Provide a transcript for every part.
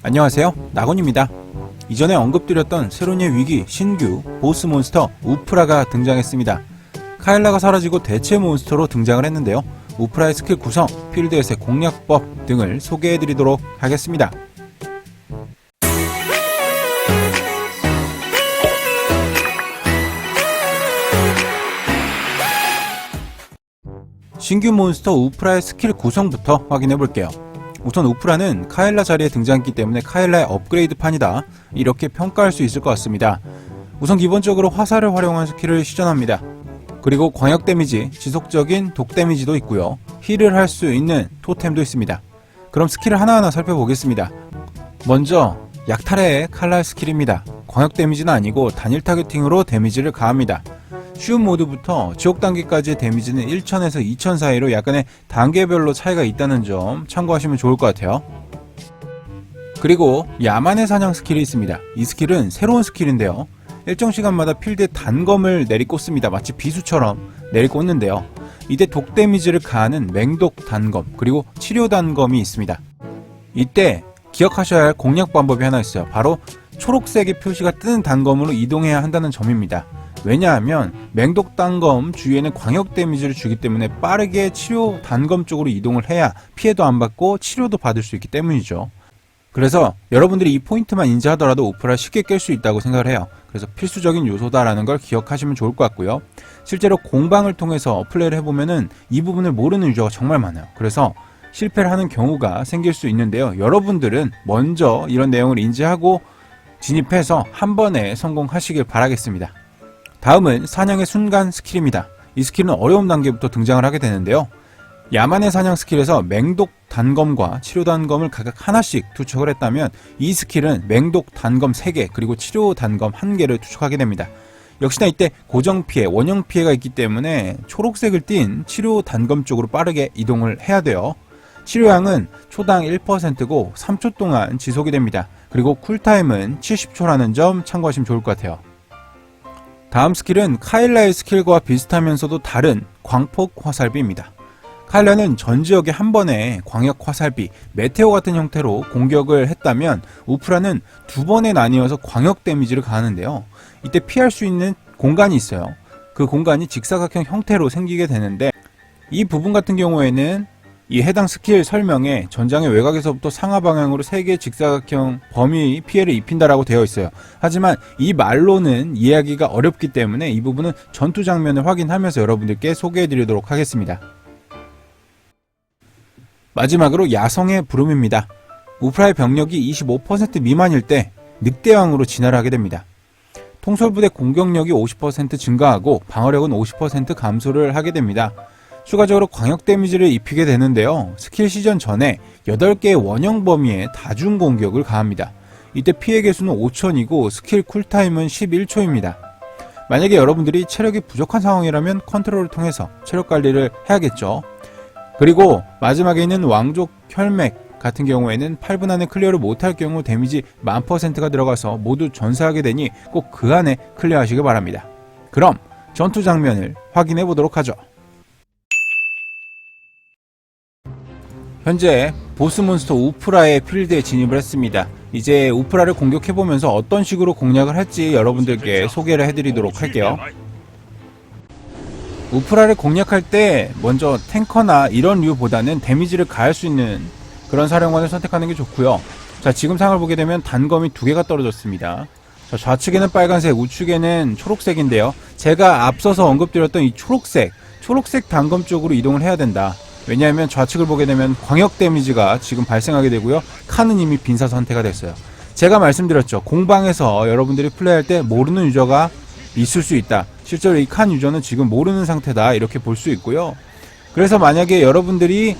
안녕하세요. 나곤입니다. 이전에 언급드렸던 새로운의 위기 신규 보스 몬스터 우프라가 등장했습니다. 카일라가 사라지고 대체 몬스터로 등장을 했는데요. 우프라의 스킬 구성, 필드에서의 공략법 등을 소개해드리도록 하겠습니다. 신규 몬스터 우프라의 스킬 구성부터 확인해 볼게요. 우선 우프라는 카일라 자리에 등장했기 때문에 카일라의 업그레이드 판이다. 이렇게 평가할 수 있을 것 같습니다. 우선 기본적으로 화살을 활용한 스킬을 시전합니다. 그리고 광역 데미지, 지속적인 독 데미지도 있고요. 힐을 할 수 있는 토템도 있습니다. 그럼 스킬을 하나하나 살펴보겠습니다. 먼저 약탈의 칼날 스킬입니다. 광역 데미지는 아니고 단일 타겟팅으로 데미지를 가합니다. 쉬운 모드부터 지옥 단계까지의 데미지는 1000에서 2000 사이로 약간의 단계별로 차이가 있다는 점 참고하시면 좋을 것 같아요. 그리고 야만의 사냥 스킬이 있습니다. 이 스킬은 새로운 스킬인데요. 일정 시간마다 필드에 단검을 내리꽂습니다. 마치 비수처럼 내리꽂는데요. 이때 독 데미지를 가하는 맹독 단검 그리고 치료 단검이 있습니다. 이때 기억하셔야 할 공략 방법이 하나 있어요. 바로 초록색의 표시가 뜨는 단검으로 이동해야 한다는 점입니다. 왜냐하면 맹독 단검 주위에는 광역 데미지를 주기 때문에 빠르게 치료 단검 쪽으로 이동을 해야 피해도 안 받고 치료도 받을 수 있기 때문이죠. 그래서 여러분들이 이 포인트만 인지하더라도 오프라 쉽게 깰 수 있다고 생각을 해요. 그래서 필수적인 요소다라는 걸 기억하시면 좋을 것 같고요. 실제로 공방을 통해서 플레이를 해보면은 이 부분을 모르는 유저가 정말 많아요. 그래서 실패를 하는 경우가 생길 수 있는데요. 여러분들은 먼저 이런 내용을 인지하고 진입해서 한 번에 성공하시길 바라겠습니다. 다음은 사냥의 순간 스킬입니다. 이 스킬은 어려움 단계부터 등장을 하게 되는데요. 야만의 사냥 스킬에서 맹독 단검과 치료 단검을 각각 하나씩 투척을 했다면 이 스킬은 맹독 단검 3개 그리고 치료 단검 1개를 투척하게 됩니다. 역시나 이때 고정 피해, 원형 피해가 있기 때문에 초록색을 띤 치료 단검 쪽으로 빠르게 이동을 해야 돼요. 치료량은 초당 1%고 3초 동안 지속이 됩니다. 그리고 쿨타임은 70초라는 점 참고하시면 좋을 것 같아요. 다음 스킬은 카일라의 스킬과 비슷하면서도 다른 광폭 화살비입니다. 카일라는 전 지역에 한 번에 광역 화살비, 메테오 같은 형태로 공격을 했다면 우프라는 두 번에 나뉘어서 광역 데미지를 가하는데요. 이때 피할 수 있는 공간이 있어요. 그 공간이 직사각형 형태로 생기게 되는데 이 부분 같은 경우에는 이 해당 스킬 설명에 전장의 외곽에서부터 상하 방향으로 3개의 직사각형 범위 피해를 입힌다라고 되어 있어요. 하지만 이 말로는 이해하기가 어렵기 때문에 이 부분은 전투 장면을 확인하면서 여러분들께 소개해 드리도록 하겠습니다. 마지막으로 야성의 부름입니다. 우프라의 병력이 25% 미만일 때 늑대왕으로 진화를 하게 됩니다. 통솔부대 공격력이 50% 증가하고 방어력은 50% 감소를 하게 됩니다. 추가적으로 광역 데미지를 입히게 되는데요. 스킬 시전 전에 8개의 원형 범위의 다중 공격을 가합니다. 이때 피해 개수는 5000이고 스킬 쿨타임은 11초입니다. 만약에 여러분들이 체력이 부족한 상황이라면 컨트롤을 통해서 체력 관리를 해야겠죠. 그리고 마지막에 있는 왕족 혈맥 같은 경우에는 8분 안에 클리어를 못할 경우 데미지 만 퍼센트가 들어가서 모두 전사하게 되니 꼭 그 안에 클리어하시길 바랍니다. 그럼 전투 장면을 확인해 보도록 하죠. 현재 보스 몬스터 우프라의 필드에 진입을 했습니다. 이제 우프라를 공격해보면서 어떤 식으로 공략을 할지 여러분들께 소개를 해드리도록 할게요. 우프라를 공략할 때 먼저 탱커나 이런 류보다는 데미지를 가할 수 있는 그런 사령관을 선택하는 게 좋고요. 자 지금 상을 보게 되면 단검이 두 개가 떨어졌습니다. 자, 좌측에는 빨간색, 우측에는 초록색인데요. 제가 앞서서 언급드렸던 이 초록색, 초록색 단검 쪽으로 이동을 해야 된다. 왜냐하면 좌측을 보게 되면 광역 데미지가 지금 발생하게 되고요. 칸은 이미 빈사 선택가 됐어요. 제가 말씀드렸죠. 공방에서 여러분들이 플레이할 때 모르는 유저가 있을 수 있다. 실제로 이 칸 유저는 지금 모르는 상태다. 이렇게 볼 수 있고요. 그래서 만약에 여러분들이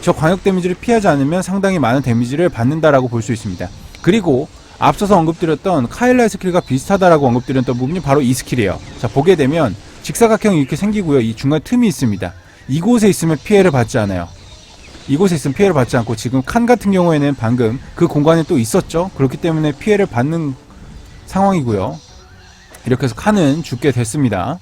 저 광역 데미지를 피하지 않으면 상당히 많은 데미지를 받는다라고 볼 수 있습니다. 그리고 앞서서 언급드렸던 카일라의 스킬과 비슷하다라고 언급드렸던 부분이 바로 이 스킬이에요. 자, 보게 되면 직사각형이 이렇게 생기고요. 이 중간 틈이 있습니다. 이곳에 있으면 피해를 받지 않아요. 이곳에 있으면 피해를 받지 않고 지금 칸 같은 경우에는 방금 그 공간에 또 있었죠. 그렇기 때문에 피해를 받는 상황이고요. 이렇게 해서 칸은 죽게 됐습니다.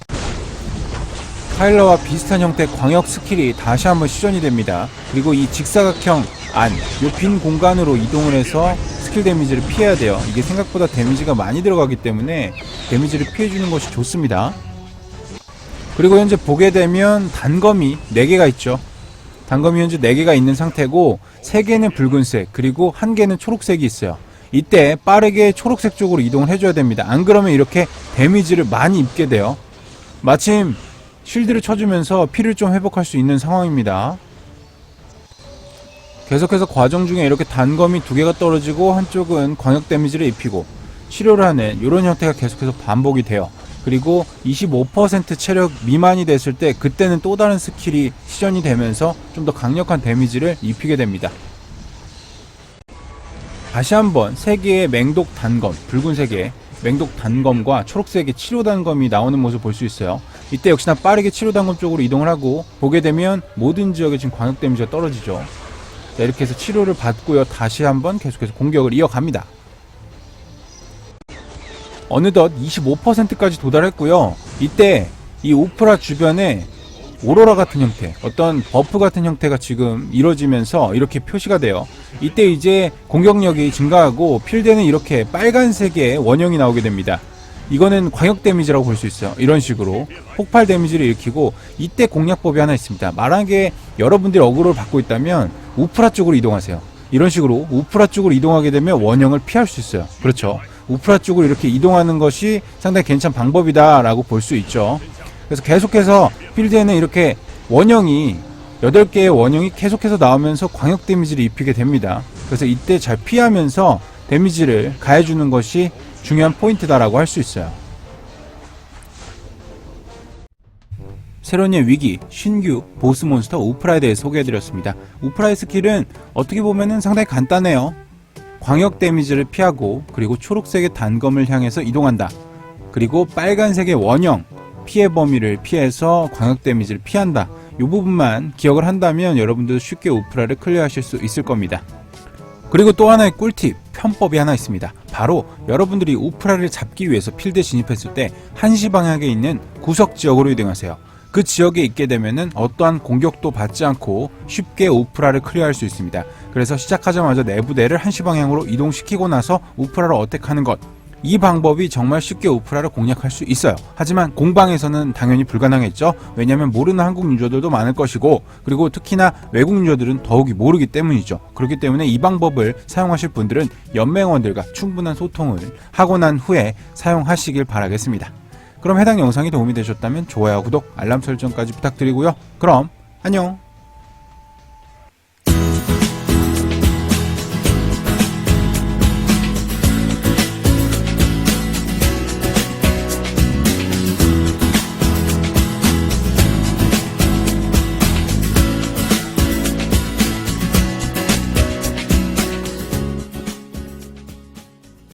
카일러와 비슷한 형태 광역 스킬이 다시 한번 시전이 됩니다. 그리고 이 직사각형 안, 요 빈 공간으로 이동을 해서 스킬 데미지를 피해야 돼요. 이게 생각보다 데미지가 많이 들어가기 때문에 데미지를 피해주는 것이 좋습니다. 그리고 현재 보게 되면 단검이 4개가 있죠. 단검이 현재 4개가 있는 상태고 3개는 붉은색 그리고 1개는 초록색이 있어요. 이때 빠르게 초록색 쪽으로 이동을 해줘야 됩니다. 안 그러면 이렇게 데미지를 많이 입게 돼요. 마침 쉴드를 쳐주면서 피를 좀 회복할 수 있는 상황입니다. 계속해서 과정 중에 이렇게 단검이 두 개가 떨어지고 한쪽은 광역 데미지를 입히고 치료를 하는 이런 형태가 계속해서 반복이 돼요. 그리고 25% 체력 미만이 됐을 때 그때는 또 다른 스킬이 시전이 되면서 좀 더 강력한 데미지를 입히게 됩니다. 다시 한번 세 개의 맹독 단검, 붉은색의 맹독 단검과 초록색의 치료 단검이 나오는 모습 볼 수 있어요. 이때 역시나 빠르게 치료 단검 쪽으로 이동을 하고 보게 되면 모든 지역에 지금 광역 데미지가 떨어지죠. 자, 이렇게 해서 치료를 받고요. 다시 한번 계속해서 공격을 이어갑니다. 어느덧 25%까지 도달했고요. 이때 이 오프라 주변에 오로라 같은 형태, 어떤 버프 같은 형태가 지금 이루어지면서 이렇게 표시가 돼요. 이때 이제 공격력이 증가하고 필드에는 이렇게 빨간색의 원형이 나오게 됩니다. 이거는 광역 데미지라고 볼 수 있어요. 이런 식으로 폭발 데미지를 일으키고 이때 공략법이 하나 있습니다. 만약에 여러분들이 어그로를 받고 있다면 우프라 쪽으로 이동하세요. 이런 식으로 우프라 쪽으로 이동하게 되면 원형을 피할 수 있어요. 그렇죠. 우프라 쪽으로 이렇게 이동하는 것이 상당히 괜찮은 방법이다라고 볼 수 있죠. 그래서 계속해서 필드에는 이렇게 원형이 8개의 원형이 계속해서 나오면서 광역 데미지를 입히게 됩니다. 그래서 이때 잘 피하면서 데미지를 가해주는 것이 중요한 포인트다라고 할 수 있어요. 새로운 위기, 신규 보스 몬스터 우프라에 대해 소개해드렸습니다. 우프라의 스킬은 어떻게 보면 상당히 간단해요. 광역 데미지를 피하고 그리고 초록색의 단검을 향해서 이동한다. 그리고 빨간색의 원형 피해 범위를 피해서 광역 데미지를 피한다. 이 부분만 기억을 한다면 여러분들도 쉽게 우프라를 클리어하실 수 있을 겁니다. 그리고 또 하나의 꿀팁, 편법이 하나 있습니다. 바로 여러분들이 우프라를 잡기 위해서 필드에 진입했을 때 한시 방향에 있는 구석 지역으로 이동하세요. 그 지역에 있게 되면은 어떠한 공격도 받지 않고 쉽게 우프라를 클리어할 수 있습니다. 그래서 시작하자마자 내 부대를 한시 방향으로 이동시키고 나서 우프라를 어택하는 것. 이 방법이 정말 쉽게 우프라를 공략할 수 있어요. 하지만 공방에서는 당연히 불가능했죠. 왜냐하면 모르는 한국 유저들도 많을 것이고 그리고 특히나 외국 유저들은 더욱이 모르기 때문이죠. 그렇기 때문에 이 방법을 사용하실 분들은 연맹원들과 충분한 소통을 하고 난 후에 사용하시길 바라겠습니다. 그럼 해당 영상이 도움이 되셨다면 좋아요, 구독, 알람 설정까지 부탁드리고요. 그럼 안녕!